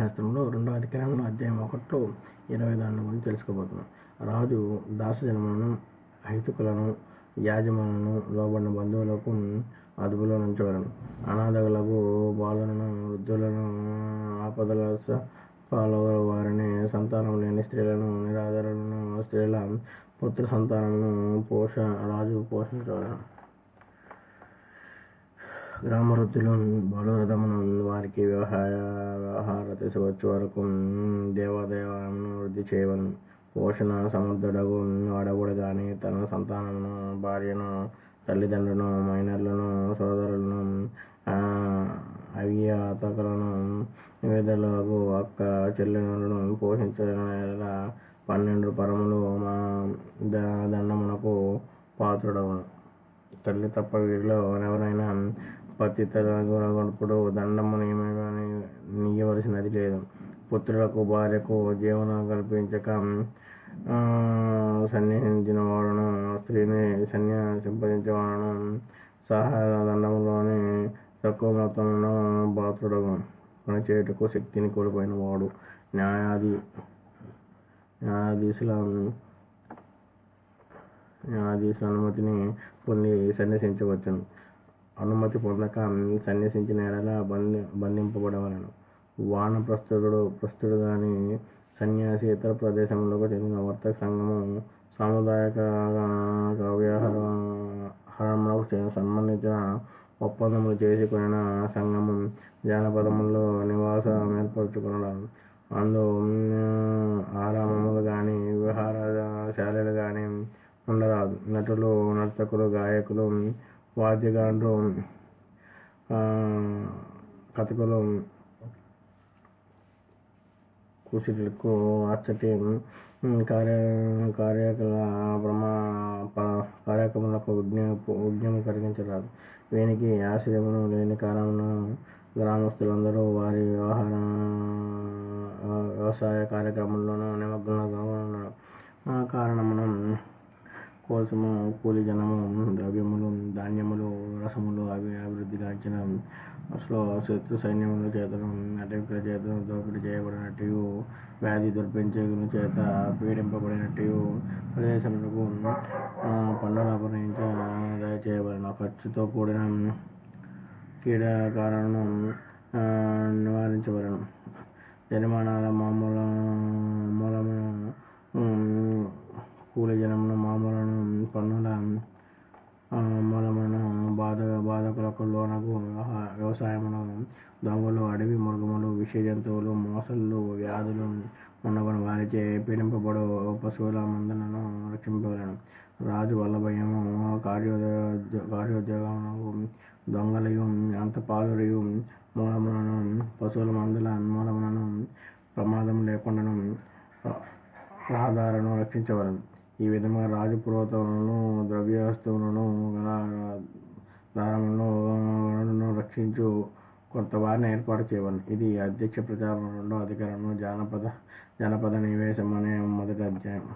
శాస్త్రంలో రెండవ అధికారంలో అధ్యాయం ఒకటిలో ఇరవై దాని గురించి తెలుసుకోబోతున్నాం. రాజు దాసజనములను హైతుకులను యాజమానులను లోబడిన బంధువులకు అదుపులో నుంచవలను. అనాథలకు బాలులను వృద్ధులను ఆపదల పాలవ వారిని సంతానం లేని స్త్రీలను నిరాధారులను స్త్రీల పుత్ర సంతానమును పోష రాజు పోషించవలను. గ్రామవృద్ధులు బలోరథమును వారికి వ్యవహార వ్యవహార తీసుకొచ్చే వరకు దేవాదేవాలను వృద్ధి చేయవలను పోషణ సముద్రుడగు వాడవుడు కానీ తన సంతానమును భార్యను తల్లిదండ్రులను మైనర్లను సోదరులను అవ్యాతకులను నివేదలకు అక్క చెల్లెలను పోషించిన పన్నెండు పరములు మా దండమునకు పాత్రుడవును తల్లి తప్ప వీరిలో ఎవరైనా పతితగునప్పుడు దండము నీయవలసినది లేదు. పుత్రులకు భార్యకు జీవనం కల్పించక సన్యసించిన వాడును స్త్రీని సన్యాసింపజేవాడును సహాయ దండములోని తక్కువ మొత్తంలో పాత్రుడగు పనిచేయుటకు శక్తిని కోల్పోయిన వాడు న్యాయాధి న్యాయాధీశుల న్యాయాధీశుల అనుమతిని పొంది సన్యసించవచ్చును. అనుమతి పొందక సన్యసించిన ఎడల బంధి బంధింపబడవలను. వానప్రస్థుడు ప్రస్తుడు కానీ సన్యాసి ఇతర ప్రదేశములకు చెందిన వర్తక సంఘము సాముదాయక వ్యవహారములకు సంబంధించిన ఒప్పందములు చేసుకున్న సంఘము జానపదములో నివాసం ఏర్పరచుకొనడం అందు ఆరామములు కానీ విహారశాలలు కానీ ఉండరాదు. నటులు నర్తకులు గాయకులు వాద్యగాండ్రు కథకులు కుశిలకు అచ్చటి కార్య కార్యకలా ప్రమా కార్యక్రమాలకు ఉద్యమ ఉద్యమం కలిగించరాదు. వీనికి ఆశ్రయమును లేని కారణమున గ్రామస్తులందరూ వారి వ్యవహార వ్యవసాయ కార్యక్రమంలోనూ నిమగ్నంగా ఉన్నారు ఆ కారణమున కోసము కూలి జనము ద్రవ్యములు ధాన్యములు రసములు అవి అభివృద్ధి గాంచిన. శత్రు సైన్యముల చేతను అటవికుల చేతను దోపిడీ చేయబడినట్టు వ్యాధి దుర్పించగుల చేత పీడింపబడినట్టు ప్రదేశములకు పన్నుల అపహరించ దయచేయబడిన ఖర్చుతో కూడిన క్రీడాకారులను నివారించబడను. జరిమానాల మామూలు బాధకులకు లోనగు వ్యవసాయమును దొంగలు అడవి మృగములు విష జంతువులు మోసళ్ళు వ్యాధులు ఉండగొని వారిచే పీడింపబడు పశువుల మందులను రక్షింపగలను రాజు వల్లభయము కార్యో కార్యోద్యోగమునకు దొంగలయు అంతపాలురియు మూలములను పశువుల మందుల మూలములను ప్రమాదం లేకుండాను రహదారులను రక్షించవలను. ఈ విధంగా రాజు పురోహితులను ద్రవ్య వస్తువులను దారములను రక్షించు కొంత వారిని ఏర్పాటు చేయవలను ఇది అధ్యక్ష ప్రచారం రెండో అధికారంలో జానపద జానపద నివేశం అనే మొదటి అధ్యాయం.